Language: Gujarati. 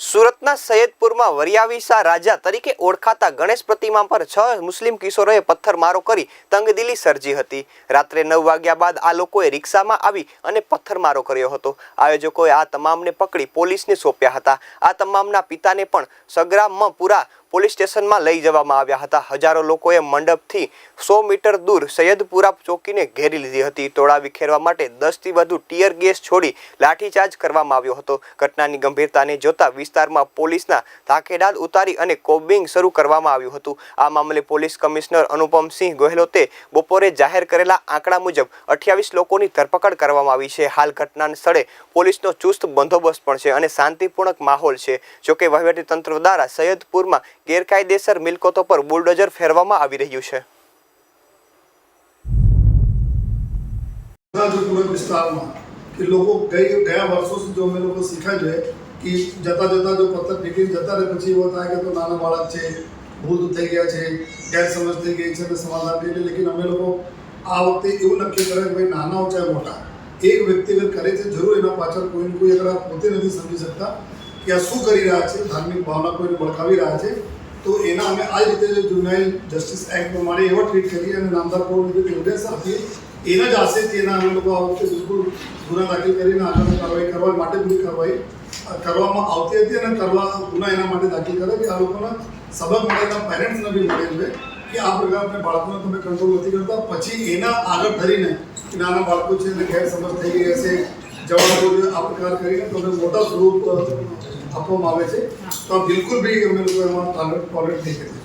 સુરતના સૈયદપુરમાં વરિયાવીસા રાજા તરીકે ઓળખાતા ગણેશ પ્રતિમા પર છ મુસ્લિમ કિશોરોએ પથ્થરમારો કરી તંગદિલી સર્જી હતી. રાત્રે નવ વાગ્યા બાદ આ લોકોએ રિક્ષામાં આવી અને પથ્થરમારો કર્યો હતો. આયોજકોએ આ તમામને પકડી પોલીસને સોંપ્યા હતા. આ તમામના પિતાને પણ સગ્રામપુરા પોલીસ સ્ટેશનમાં લઈ જવામાં આવ્યા હતા. હજારો લોકોએ મંડપથી સો મીટર દૂર સૈયદપુરા ચોકીને ઘેરી લીધી હતી. ટોળા વિખેરવા માટે દસથી વધુ ટીયર ગેસ છોડી લાઠીચાર્જ કરવામાં આવ્યો હતો. ઘટનાની ગંભીરતાને જોતા વિસ્તારમાં પોલીસના ધાકેડાદ ઉતારી અને કોબિંગ શરૂ કરવામાં આવ્યું હતું. આ મામલે પોલીસ કમિશનર અનુપમસિંહ ગેહલોતે બપોરે જાહેર કરેલા આંકડા મુજબ અઠ્યાવીસ લોકોની ધરપકડ કરવામાં આવી છે. હાલ ઘટના સ્થળે પોલીસનો ચુસ્ત બંદોબસ્ત પણ છે અને શાંતિપૂર્ણક માહોલ છે. જોકે વહીવટીતંત્ર દ્વારા સૈયદપુરમાં ગેરકાયદેસર મિલકતો પર બુલડોઝર ફેરવામાં આવી રહ્યું છે. લોકો ગઈ ગયા વર્ષોથી જો અમે લોકો શીખા છે કે જતાં જતાં જો પથ્થર ફેંકીને જતા રહે, પછી એવો થાય કે તો નાનો બાળક છે, ભૂલ થઈ ગયા છે ગેર સમજ થઈ ગઈ છે સમાધાન થઈ લેકિન અમે લોકો આ વખતે એવું નક્કી કરે કે ભાઈ નાના ચાહે મોટા, એક વ્યક્તિગત કરે છે, જરૂર એના પાછળ કોઈ ને કોઈ અગર પોતે નથી સમજી શકતા કે આ શું કરી રહ્યા છે? ધાર્મિક ભાવના કોઈને ભડકાવી રહ્યા છે? તો એના અમે આ રીતે જુનાઇલ જસ્ટિસ એક્ટ પ્રમાણે એવા ટ્રીટ કરીએ અને નામદાર કોર્ટ એવિડન્સ આપીએ એના જ આશયથી એના અમે લોકો આ વખતે બિલકુલ ગુના દાખલ કરીને આગળ કાર્યવાહી કરવા માટે પૂરી કાર્યવાહી કરવામાં આવતી હતી અને કરવા ગુના એના માટે દાખલ કરે કે આ લોકોના સબક મળેલા પેરેન્ટ્સને બી મળે છે કે આ પ્રકારના બાળકોને તમે કંટ્રોલ નથી કરતા. પછી એના આગળ ધરીને નાના બાળકો છે એને ગેરસમજ થઈ ગઈ હશે જવાબો જે આ પ્રકાર કરીને તમને મોટા સ્વરૂપ આપવામાં આવે છે. તો બિલકુલ બી અમે લોકો એમાં ટોલરેટ નહીં કરીએ